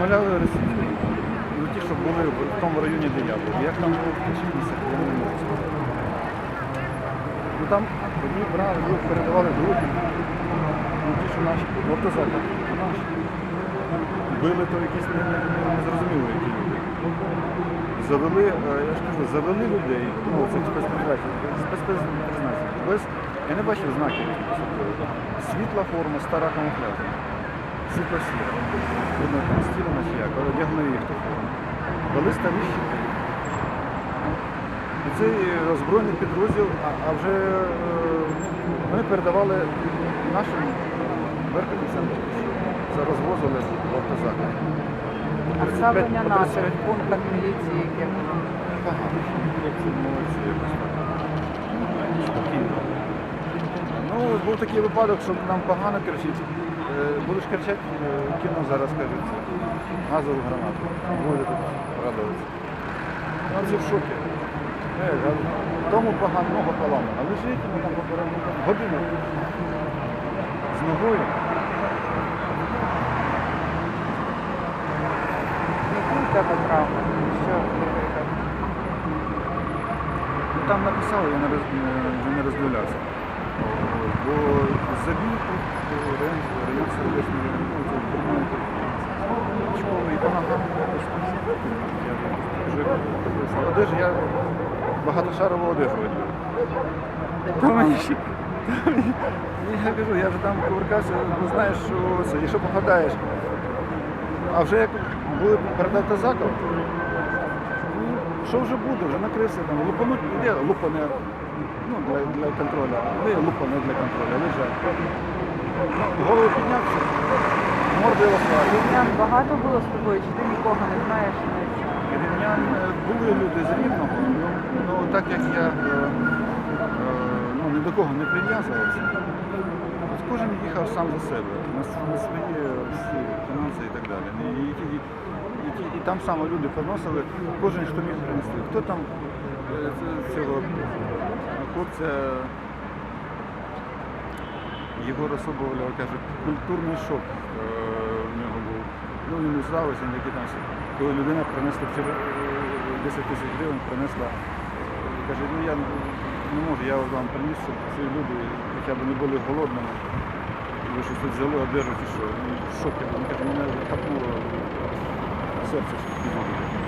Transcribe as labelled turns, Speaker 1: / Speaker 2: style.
Speaker 1: розмовляли російською. Ну, ті, що були в тому районі, де я був. Як там було в я не можу сказати. Ну там одні брали, другі передавали другим. Ну, ті, що наші, в наші. Били то якісь не, не, не, незрозуміло, які люди. Завели, е, я ж кажу, завели людей, ну, цих спецпризначень, спецпризначень, без, я не бачив знаків. Світла форма, стара камуфляжна. Сіра. Видно, там стілена чи як, але одягли їх форму. Дали старі щити. І цей озброєний підрозділ, а, а вже е, вони передавали нашим верховцям, що розвозили в автозаках.
Speaker 2: А ставлення на в пунктах міліції, яке було.
Speaker 1: Погано. Хлопці молодці якось так. Спокійно. Ну, був такий випадок, що нам погано кричить. Е, Будеш кричати, е, кіно зараз кажуть. Газову гранату. Буде тут радуватися. Всі в шокі. Е, Тому погано нога поламана. А лежить ну, там попереду годину з ногою.
Speaker 2: Тебе травми? Що?
Speaker 1: Ну, там написали, я не роздивлявся. Бо забій тут е, район, район сердечний, ну, це прямої школи і по ногам. Я багатошарову одежу одягаю. То мені ще- Я кажу, я вже там кувыркався, ну знаєш, що це, якщо попадаєш. А вже як були передати заклад, Ну, Що вже буде? Вже накрився там. Лупануть іде, лупане ну, для, для контролю. Де лупане для контролю, лежать. Голову піднявся, мордою лоса.
Speaker 2: Рівнян багато було з тобою, чи ти нікого не знаєш?
Speaker 1: Рівнян е, були люди з рівного, ну, ну так як я е, е, ну, ні до кого не прив'язувався, кожен їхав сам за себе, на, свої всі фінанси і так далі. І, і, і, і, там саме люди приносили, кожен хто міг принести. Хто там цього хлопця Єгора Соболєва каже, культурний шок е, в нього був. Ну, він не здався, він там, коли людина принесла е, 10 тисяч гривень, принесла, е, каже, ну я не можу, я вам приніс, щоб ці люди хоча б не були голодними. Ви щось тут взяли, одержать що. Шок, я каже, мене хапнуло серце, що такі люди.